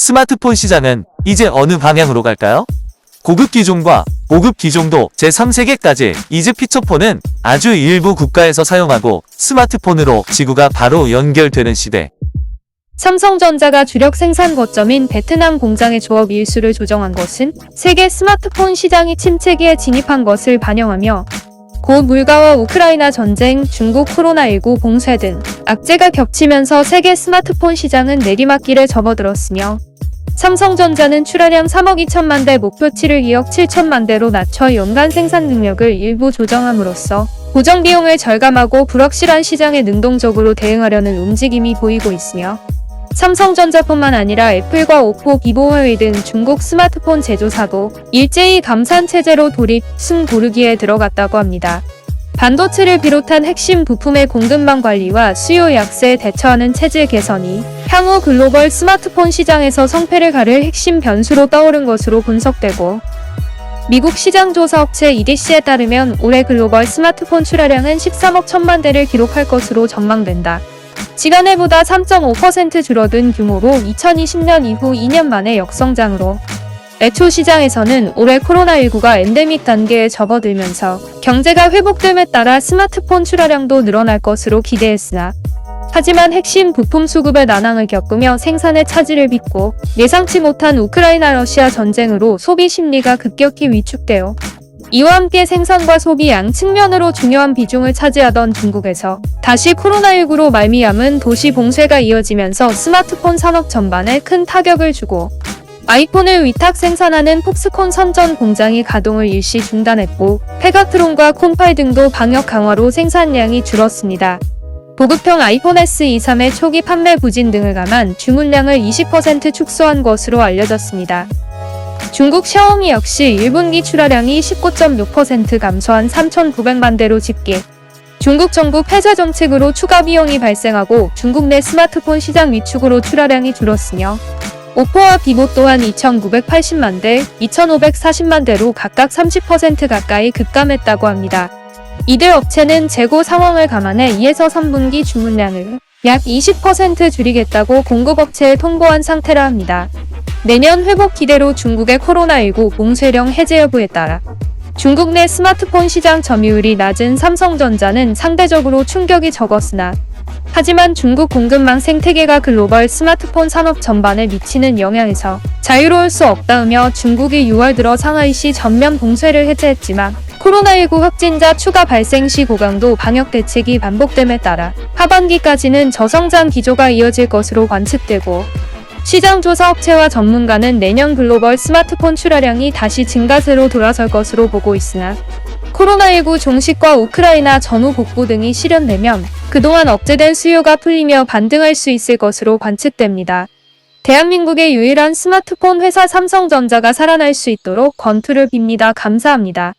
스마트폰 시장은 이제 어느 방향으로 갈까요? 고급 기종과 고급 기종도 제3세계까지 이즈 피처폰은 아주 일부 국가에서 사용하고 스마트폰으로 지구가 바로 연결되는 시대. 삼성전자가 주력 생산 거점인 베트남 공장의 조업 일수를 조정한 것은 세계 스마트폰 시장이 침체기에 진입한 것을 반영하며 고 물가와 우크라이나 전쟁, 중국 코로나19 봉쇄 등 악재가 겹치면서 세계 스마트폰 시장은 내리막길에 접어들었으며 삼성전자는 출하량 3억 2천만 대 목표치를 2억 7천만 대로 낮춰 연간 생산 능력을 일부 조정함으로써 고정 비용을 절감하고 불확실한 시장에 능동적으로 대응하려는 움직임이 보이고 있으며 삼성전자뿐만 아니라 애플과 오포, 비보웨이 등 중국 스마트폰 제조사도 일제히 감산 체제로 돌입, 승 고르기에 들어갔다고 합니다. 반도체를 비롯한 핵심 부품의 공급망 관리와 수요 약세에 대처하는 체질 개선이 향후 글로벌 스마트폰 시장에서 성패를 가를 핵심 변수로 떠오른 것으로 분석되고 미국 시장 조사 업체 EDC에 따르면 올해 글로벌 스마트폰 출하량은 13억 천만 대를 기록할 것으로 전망된다. 지난해보다 3.5% 줄어든 규모로 2020년 이후 2년 만의 역성장으로 애초 시장에서는 올해 코로나19가 엔데믹 단계에 접어들면서 경제가 회복됨에 따라 스마트폰 출하량도 늘어날 것으로 기대했으나 하지만 핵심 부품 수급의 난항을 겪으며 생산의 차질을 빚고 예상치 못한 우크라이나 러시아 전쟁으로 소비 심리가 급격히 위축되어 이와 함께 생산과 소비 양 측면으로 중요한 비중을 차지하던 중국에서 다시 코로나19로 말미암은 도시 봉쇄가 이어지면서 스마트폰 산업 전반에 큰 타격을 주고 아이폰을 위탁 생산하는 폭스콘 선전 공장이 가동을 일시 중단했고 페가트론과 콤파이 등도 방역 강화로 생산량이 줄었습니다. 보급형 아이폰 S23의 초기 판매 부진 등을 감안 주문량을 20% 축소한 것으로 알려졌습니다. 중국 샤오미 역시 1분기 출하량이 19.6% 감소한 3,900만 대로 집계. 중국 정부 폐쇄 정책으로 추가 비용이 발생하고 중국 내 스마트폰 시장 위축으로 출하량이 줄었으며 오포와 비보 또한 2,980만 대, 2,540만 대로 각각 30% 가까이 급감했다고 합니다. 이들 업체는 재고 상황을 감안해 2에서 3분기 주문량을 약 20% 줄이겠다고 공급업체에 통보한 상태라 합니다. 내년 회복 기대로 중국의 코로나19 봉쇄령 해제 여부에 따라 중국 내 스마트폰 시장 점유율이 낮은 삼성전자는 상대적으로 충격이 적었으나 하지만 중국 공급망 생태계가 글로벌 스마트폰 산업 전반에 미치는 영향에서 자유로울 수 없다으며 중국이 6월 들어 상하이시 전면 봉쇄를 해제했지만 코로나19 확진자 추가 발생 시 고강도 방역 대책이 반복됨에 따라 하반기까지는 저성장 기조가 이어질 것으로 관측되고 시장조사 업체와 전문가는 내년 글로벌 스마트폰 출하량이 다시 증가세로 돌아설 것으로 보고 있으나 코로나19 종식과 우크라이나 전후 복구 등이 실현되면 그동안 억제된 수요가 풀리며 반등할 수 있을 것으로 관측됩니다. 대한민국의 유일한 스마트폰 회사 삼성전자가 살아날 수 있도록 건투를 빕니다. 감사합니다.